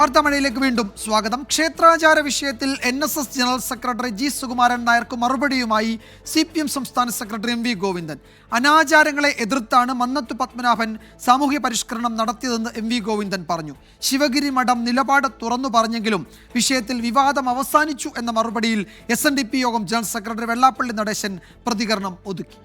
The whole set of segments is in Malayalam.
വാർത്താമഴയിലേക്ക് വീണ്ടും സ്വാഗതം. ക്ഷേത്രാചാര വിഷയത്തിൽ N S S general secretary G Sukumaran നായർക്ക് മറുപടിയുമായി സി പി എം സംസ്ഥാന സെക്രട്ടറി എം വി ഗോവിന്ദൻ. അനാചാരങ്ങളെ എതിർത്താണ് മന്നത്ത് പത്മനാഭൻ സാമൂഹ്യ പരിഷ്കരണം നടത്തിയതെന്ന് എം വി ഗോവിന്ദൻ പറഞ്ഞു. ശിവഗിരി മഠം നിലപാട് തുറന്നു പറഞ്ഞെങ്കിലും വിഷയത്തിൽ വിവാദം അവസാനിച്ചു എന്ന മറുപടിയിൽ എസ് യോഗം ജനറൽ സെക്രട്ടറി വെള്ളാപ്പള്ളി നടേശൻ പ്രതികരണം ഒതുക്കി.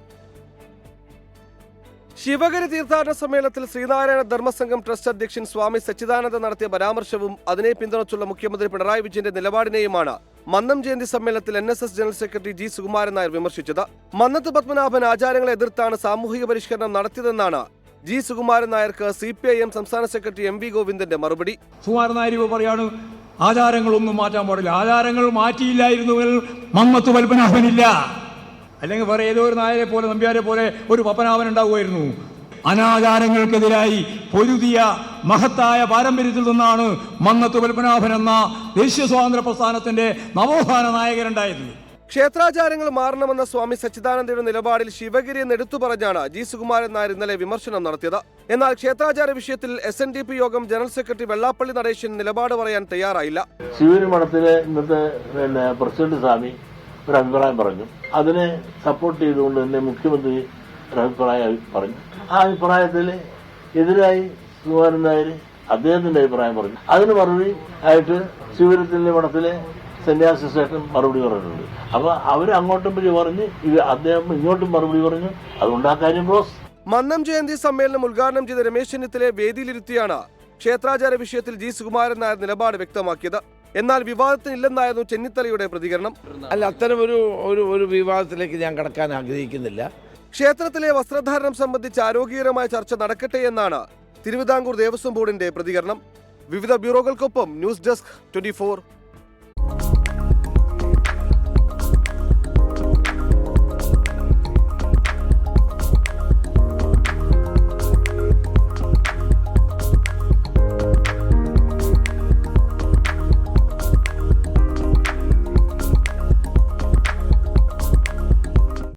ശിവഗിരി തീർത്ഥാടന സമ്മേളനത്തിൽ ശ്രീനാരായണ ധർമ്മസംഘം ട്രസ്റ്റ് അധ്യക്ഷൻ സ്വാമി സച്ചിദാനന്ദ നടത്തിയ പരാമർശവും അതിനെ പിന്തുണച്ചുള്ള മുഖ്യമന്ത്രി പിണറായി വിജയന്റെ നിലപാടിനെയുമാണ് മന്നം ജയന്തി സമ്മേളനത്തിൽ N S S general secretary G Sukumaran Nair വിമർശിച്ചത്. Mannath Padmanabhan ആചാരങ്ങളെ എതിർത്താണ് സാമൂഹിക പരിഷ്കരണം നടത്തിയതെന്നാണ് ജി സുകുമാരൻ നായർക്ക് സി പി ഐ എം സംസ്ഥാന സെക്രട്ടറി എം വി ഗോവിന്ദന്റെ മറുപടി. സുകുമാരൻ നായർ പറയാണ് ആചാരങ്ങളൊന്നും മാറ്റാൻ പാടില്ല. ആചാരങ്ങൾ മാറ്റിയില്ലായിരുന്നുവെങ്കിൽ മമ്മത്ത് പത്മനാഭനില്ല. അല്ലെങ്കിൽ വേറെ ഏതോ ഒരു നായരെ പോലെ നമ്പ്യാരെ പോലെ ഒരു പപ്പനാവൻ ഉണ്ടാവുമായിരുന്നു. അനാചാരങ്ങൾക്കെതിരായി പൊരുതിയ മഹത്തായ പാരമ്പര്യത്തിൽ നിന്നാണ് മന്നത്ത് പത്മനാഭൻ എന്ന ദേശീയ സ്വാതന്ത്ര്യ പ്രസ്ഥാനത്തിന്റെ നവോത്ഥാന നായകരുണ്ടായത്. ക്ഷേത്രാചാരങ്ങൾ മാറണമെന്ന സ്വാമി സച്ചിദാനന്ദയുടെ നിലപാടിൽ ശിവഗിരി എന്ന് എടുത്തു പറഞ്ഞാണ് ജി സുകുമാരൻ നായർ ഇന്നലെ വിമർശനം നടത്തിയത്. എന്നാൽ ക്ഷേത്രാചാര വിഷയത്തിൽ S N D P Yogam general secretary Vellappally Natesan നിലപാട് പറയാൻ തയ്യാറായില്ല. ശിവരി മഠത്തിലെ ഇന്നത്തെ പിന്നെ പ്രസിഡന്റ് സ്വാമി ഒരു അഭിപ്രായം പറഞ്ഞു. അതിനെ സപ്പോർട്ട് ചെയ്തുകൊണ്ട് തന്നെ മുഖ്യമന്ത്രി ഒരു അഭിപ്രായം പറഞ്ഞു. ആ അഭിപ്രായത്തിൽ എതിരായി സുകുമാരൻ നായർ അദ്ദേഹത്തിന്റെ അഭിപ്രായം പറഞ്ഞു. അതിന് മറുപടി ആയിട്ട് ശിവരത്തിന്റെ മഠത്തിലെ സന്യാസി ശേഷം മറുപടി പറഞ്ഞിട്ടുണ്ട്. അപ്പൊ അവർ അങ്ങോട്ടും പറഞ്ഞ് ഇത് അദ്ദേഹം ഇങ്ങോട്ടും മറുപടി പറഞ്ഞു. അതുകൊണ്ട് ആ കാര്യം ക്ലോസ്. മന്നം ജയന്തി സമ്മേളനം ഉദ്ഘാടനം ചെയ്ത രമേശ് ചെന്നിത്തലയെ വേദിയിലിരുത്തിയാണ് ക്ഷേത്രാചാര വിഷയത്തിൽ ജി സുകുമാരൻ നായർ നിലപാട് വ്യക്തമാക്കിയത്. എന്നാൽ വിവാദത്തിനില്ലെന്നായിരുന്നു ചെന്നിത്തലയുടെ പ്രതികരണം. അല്ല അത്തരം ഒരു ഒരു ഒരു വിവാദത്തിലേക്ക് ഞാൻ കടക്കാൻ ആഗ്രഹിക്കുന്നില്ല. ക്ഷേത്രത്തിലെ വസ്ത്രധാരണം സംബന്ധിച്ച് ആരോഗ്യകരമായ ചർച്ച നടക്കട്ടെ എന്നാണ് തിരുവിതാംകൂർ ദേവസ്വം ബോർഡിന്റെ പ്രതികരണം. വിവിധ ബ്യൂറോകൾക്കൊപ്പം ന്യൂസ് ഡെസ്ക് ട്വന്റി